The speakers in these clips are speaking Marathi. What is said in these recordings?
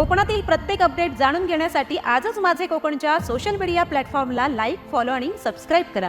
कोकणातील प्रत्येक अपडेट जाणून घेण्यासाठी आजच माझे कोकणच्या सोशल मीडिया प्लॅटफॉर्मला लाईक फॉलो आणि सबस्क्राईब करा.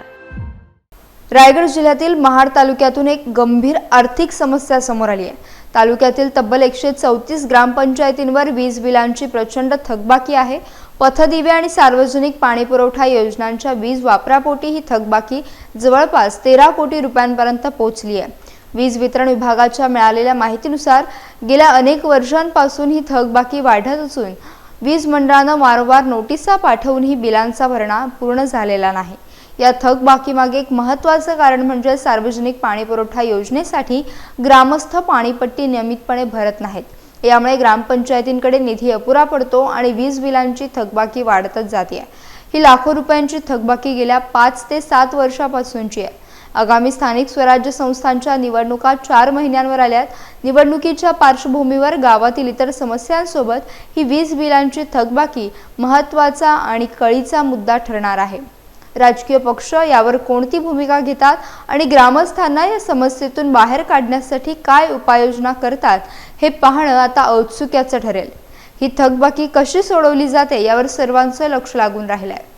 रायगड जिल्ह्यातील महाड तालुक्यातून एक गंभीर आर्थिक समस्या समोर आली आहे. तालुक्यातील तब्बल एकशे चौतीस ग्रामपंचायतींवर वीज बिलांची प्रचंड थकबाकी आहे. पथदिवे आणि सार्वजनिक पाणीपुरवठा योजनांच्या वीज वापरापोटी ही थकबाकी जवळपास तेरा कोटी रुपयांपर्यंत पोहोचली आहे. वीज वितरण विभागाच्या मिळालेल्या माहितीनुसार गेल्या अनेक वर्षांपासून ही थकबाकी वाढत असून वीज मंडळानं वारंवार नोटिसा पाठवून ही बिलांचा भरणा पूर्ण झालेला नाही. या थकबाकीमागे एक महत्त्वाचं कारण म्हणजे सार्वजनिक पाणीपुरवठा योजनेसाठी ग्रामस्थ पाणीपट्टी नियमितपणे भरत नाहीत. यामुळे ग्रामपंचायतींकडे निधी अपुरा पडतो आणि वीज बिलांची थकबाकी वाढतच जाते. ही लाखो रुपयांची थकबाकी गेल्या पाच ते सात वर्षापासूनची आहे. आगामी स्थानिक स्वराज्य संस्थांच्या निवडणुका चार महिन्यांवर आल्यात. निवडणुकीच्या पार्श्वभूमीवर गावातील इतर समस्यांसोबत ही वीज बिलांची थकबाकी महत्त्वाचा आणि कळीचा मुद्दा ठरणार आहे. राजकीय पक्ष यावर कोणती भूमिका घेतात आणि ग्रामस्थांना या समस्येतून बाहेर काढण्यासाठी काय उपाययोजना करतात हे पाहणं आता औत्सुक्याचं ठरेल. ही थकबाकी कशी सोडवली जाते यावर सर्वांचं लक्ष लागून राहिलं आहे